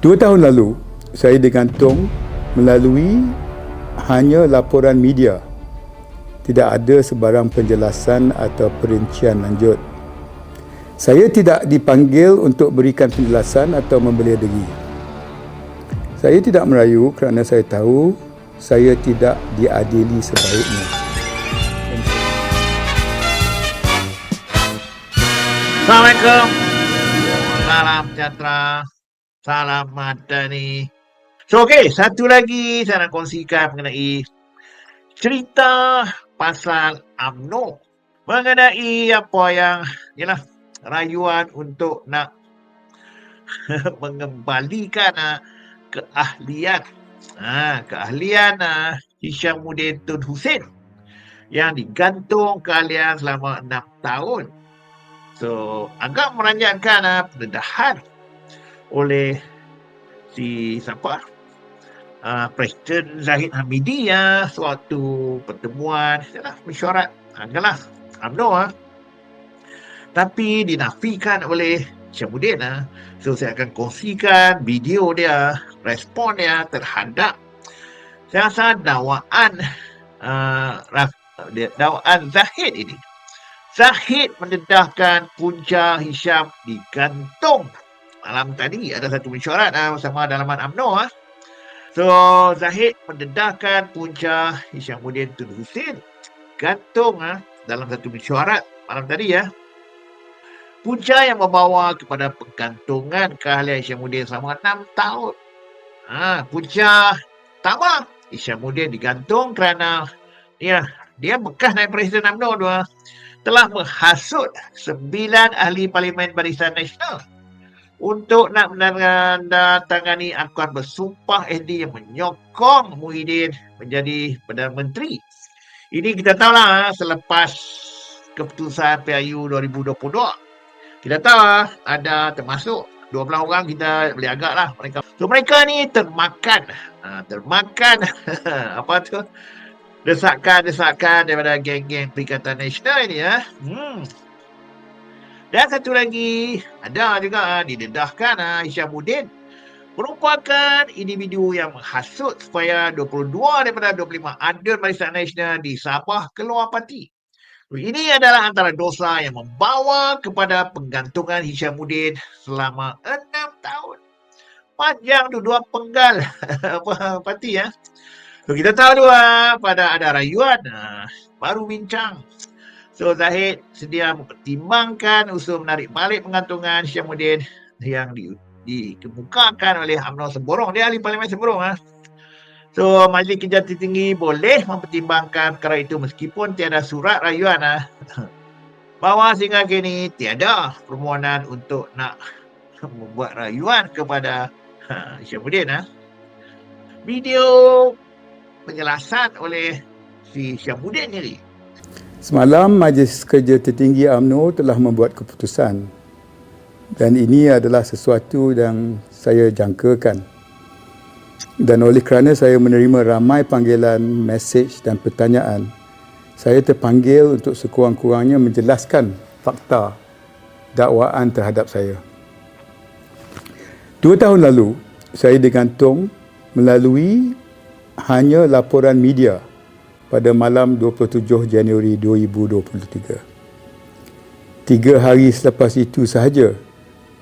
Dua tahun lalu, saya digantung melalui hanya laporan media. Tidak ada sebarang penjelasan atau perincian lanjut. Saya tidak dipanggil untuk berikan penjelasan atau membela diri. Saya tidak merayu kerana saya tahu saya tidak diadili sebaiknya. Assalamualaikum. Salam sejahtera. Salam madani. So, okey, satu lagi saya nak kongsikan mengenai cerita pasal UMNO. Mengenai apa yang, yalah, rayuan untuk nak mengembalikan uh, keahlian. Ha, keahlian uh, Hishamuddin Tun Hussein yang digantung keahlian selama enam tahun. So, agak meranjangkan uh, pendedahan oleh si siapa? Uh, Presiden Zahid Hamidi ya suatu pertemuan itulah mesyuarat anggaplah UMNO ah. Tapi dinafikan oleh Syamuddin ah. So saya akan kongsikan video dia, respon dia terhadap saya rasa dakwaan uh, dakwaan Zahid ini. Zahid mendedahkan punca Hisham digantung malam tadi ada satu mesyuarat uh, bersama dalaman UMNO ah. So Zahid mendedahkan punca Hishamuddin Tun Hussein gantung ah dalam satu mesyuarat malam tadi ya. Punca yang membawa kepada penggantungan keahlian Hishamuddin selama 6 tahun. Ha, punca pertama Hishamuddin digantung kerana ya, dia bekas naik Presiden UMNO dua telah menghasut sembilan ahli Parlimen Barisan Nasional untuk nak menandatangani akuan bersumpah SD yang menyokong Muhyiddin menjadi Perdana Menteri. Ini kita tahu lah selepas keputusan PIU 2022. Kita tahu lah ada termasuk 12 orang kita boleh agak lah mereka. So mereka ni termakan. Ha, termakan apa tu desakan-desakan daripada geng-geng Perikatan Nasional ini ya. Hmm, dan satu lagi, ada juga didedahkan uh, Hishamuddin merupakan individu yang menghasut supaya 22 daripada 25 adun Barisan Nasional di Sabah keluar parti. Ini adalah antara dosa yang membawa kepada penggantungan Hishamuddin selama 6 tahun. Panjang tu dua penggal parti ya. Kita tahu dua pada ada rayuan baru bincang So Zahid sedia mempertimbangkan usul menarik balik pengantungan Syamuddin yang di, dikemukakan oleh UMNO Semborong. Dia ahli Parlimen Semborong. Ha? So Majlis Kejati Tinggi boleh mempertimbangkan perkara itu meskipun tiada surat rayuan. Ha? Bahawa sehingga kini tiada permohonan untuk nak membuat rayuan kepada ha, Syamuddin. Ha? Video penjelasan oleh si Syamuddin ni Semalam Majlis Kerja Tertinggi UMNO telah membuat keputusan dan ini adalah sesuatu yang saya jangkakan. Dan oleh kerana saya menerima ramai panggilan, mesej dan pertanyaan, saya terpanggil untuk sekurang-kurangnya menjelaskan fakta dakwaan terhadap saya. Dua tahun lalu, saya digantung melalui hanya laporan media pada malam 27 Januari 2023. Tiga hari selepas itu sahaja,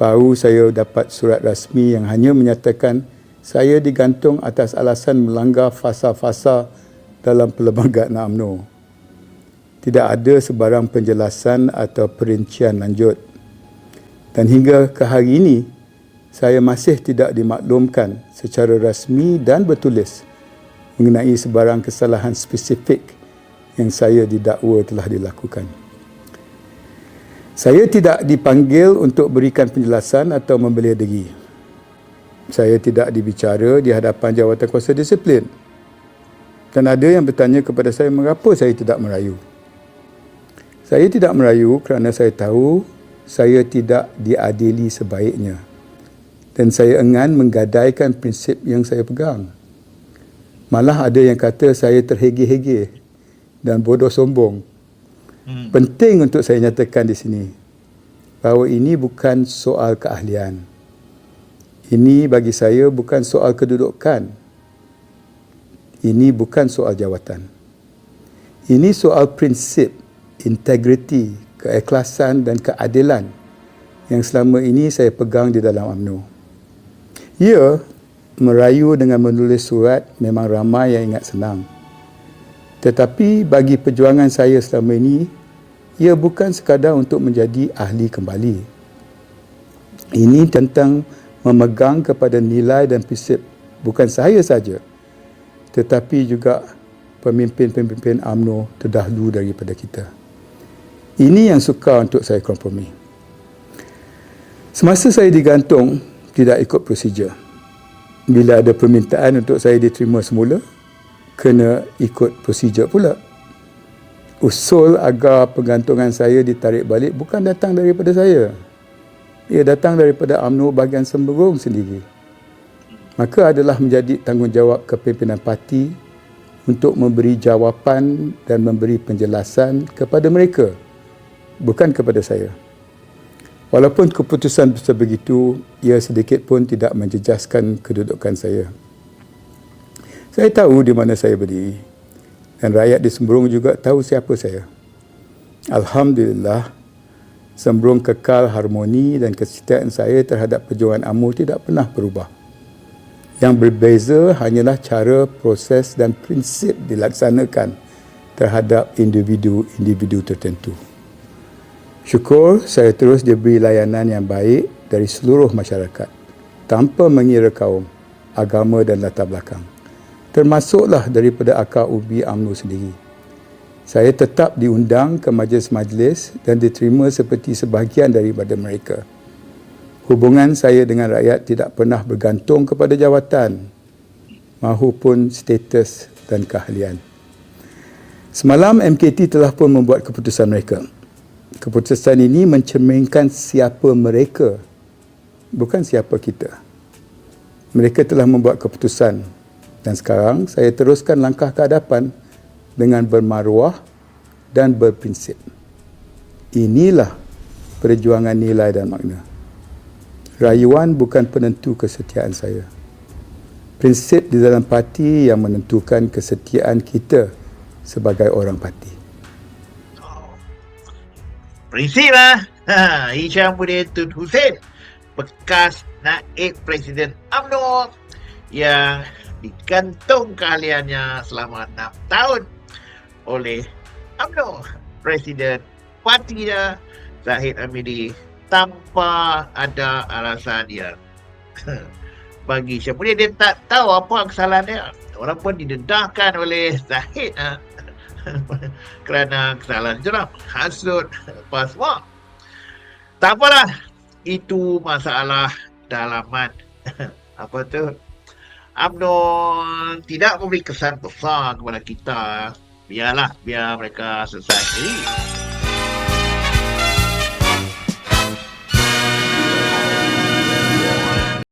baru saya dapat surat rasmi yang hanya menyatakan saya digantung atas alasan melanggar fasa-fasa dalam perlembagaan UMNO. Tidak ada sebarang penjelasan atau perincian lanjut. Dan hingga ke hari ini, saya masih tidak dimaklumkan secara rasmi dan bertulis mengenai sebarang kesalahan spesifik yang saya didakwa telah dilakukan. Saya tidak dipanggil untuk berikan penjelasan atau membela diri. Saya tidak dibicara di hadapan jawatan kuasa disiplin. Dan ada yang bertanya kepada saya mengapa saya tidak merayu. Saya tidak merayu kerana saya tahu saya tidak diadili sebaiknya. Dan saya enggan menggadaikan prinsip yang saya pegang. Malah ada yang kata saya terhege-hege dan bodoh sombong. Hmm. Penting untuk saya nyatakan di sini bahawa ini bukan soal keahlian. Ini bagi saya bukan soal kedudukan. Ini bukan soal jawatan. Ini soal prinsip, integriti, keikhlasan dan keadilan yang selama ini saya pegang di dalam UMNO. Ya, merayu dengan menulis surat memang ramai yang ingat senang. Tetapi bagi perjuangan saya selama ini, ia bukan sekadar untuk menjadi ahli kembali. Ini tentang memegang kepada nilai dan prinsip bukan saya saja tetapi juga pemimpin-pemimpin UMNO terdahulu daripada kita. Ini yang suka untuk saya kompromi. Semasa saya digantung, tidak ikut prosedur. Bila ada permintaan untuk saya diterima semula, kena ikut prosedur pula. Usul agar penggantungan saya ditarik balik bukan datang daripada saya. Ia datang daripada UMNO bahagian Semberong sendiri maka adalah menjadi tanggungjawab kepimpinan parti untuk memberi jawapan dan memberi penjelasan kepada mereka bukan kepada saya walaupun keputusan sebegitu ia sedikit pun tidak menjejaskan kedudukan saya. Saya tahu di mana saya berdiri. Dan rakyat di Sembrong juga tahu siapa saya. Alhamdulillah Sembrong kekal harmoni dan kesetiaan saya terhadap perjuangan AMO tidak pernah berubah. Yang berbeza hanyalah cara, proses dan prinsip dilaksanakan terhadap individu-individu tertentu. Syukur saya terus diberi layanan yang baik dari seluruh masyarakat tanpa mengira kaum, agama dan latar belakang. Termasuklah daripada akar ubi UMNO sendiri. Saya tetap diundang ke majlis-majlis dan diterima seperti sebahagian daripada mereka. Hubungan saya dengan rakyat tidak pernah bergantung kepada jawatan mahupun status dan keahlian. Semalam MKT telah pun membuat keputusan mereka. Keputusan ini mencerminkan siapa mereka, bukan siapa kita. Mereka telah membuat keputusan dan sekarang saya teruskan langkah ke hadapan dengan bermaruah dan berprinsip. Inilah perjuangan nilai dan makna. Rayuan bukan penentu kesetiaan saya. Prinsip di dalam parti yang menentukan kesetiaan kita sebagai orang parti. Prinsip lah. Ha, Hisham Tun Hussein, bekas naib Presiden UMNO yang digantung keahliannya selama 6 tahun oleh UMNO. Presiden parti dia, Zahid Amidi tanpa ada alasan dia bagi siapa dia dia tak tahu apa kesalahan dia orang pun didedahkan oleh Zahid ha? kerana kesalahan jeram hasut semua tak apalah itu masalah dalaman. Apa tu? UMNO tidak memberi kesan besar kepada kita. Biarlah biar mereka selesai. sendiri